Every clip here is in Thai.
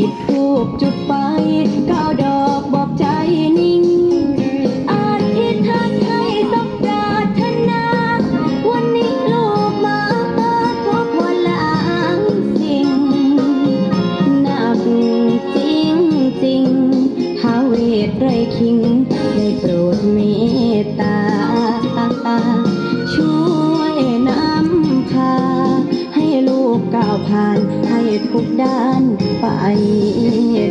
ยิบทูบจุดไฟก้าวดอกบอกใจนิ่งอาทิตย์ทันให้สมดรารนา วันนี้ลูกมาพบวันลังสิ่งหนักจริงจริงหาเวทไรคิงได้โปรดเมตตา ช่วยนำพา ให้ลูกก้าวผ่าน ทุกด้านไป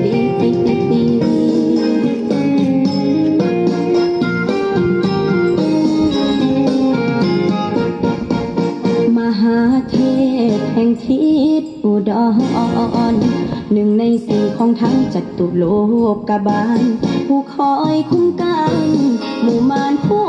ดีมหาเทพแห่งทิศอุดรหนึ่งในสี่ของทั้งจัตุโลกบาล ผู้คอยคุ้มกัน หมู่มารผู้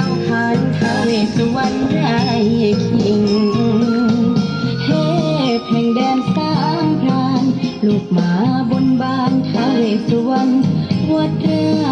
ล่องผ่านทาเวสวรรค์ไร้คิงเทพแผงแดนสามพรานลูกหมาบนบานทาเวสวรรค์วัดเรือ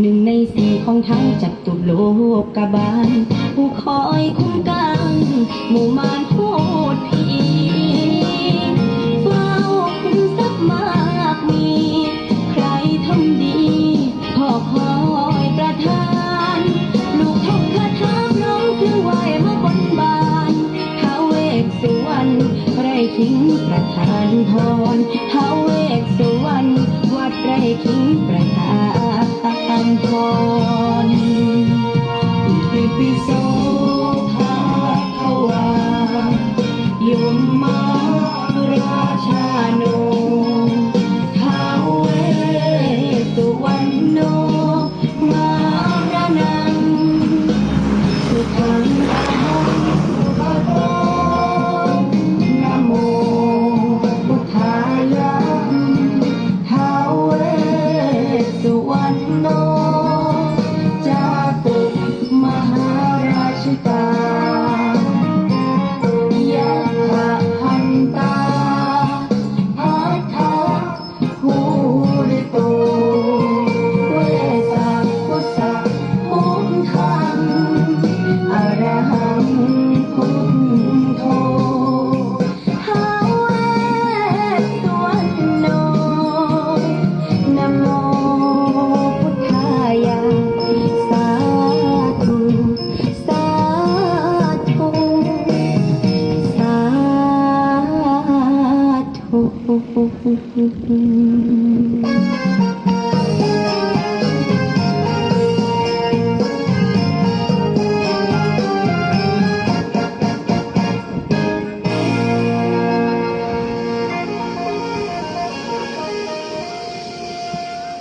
หนึ่งในสี่ของทั้งจับตุโลกบาล ผู้คอยคุ้มกัน หมู่มารพูดผีเฝ้าคุ้มทรัพมากมี ใครทำดีพ่อคอยประทาน ลูกท่องคาถาร้องเพลงไหวมาบนบานท้าเวกสุวรรณใครทิ้งประทานพรท้า making bright.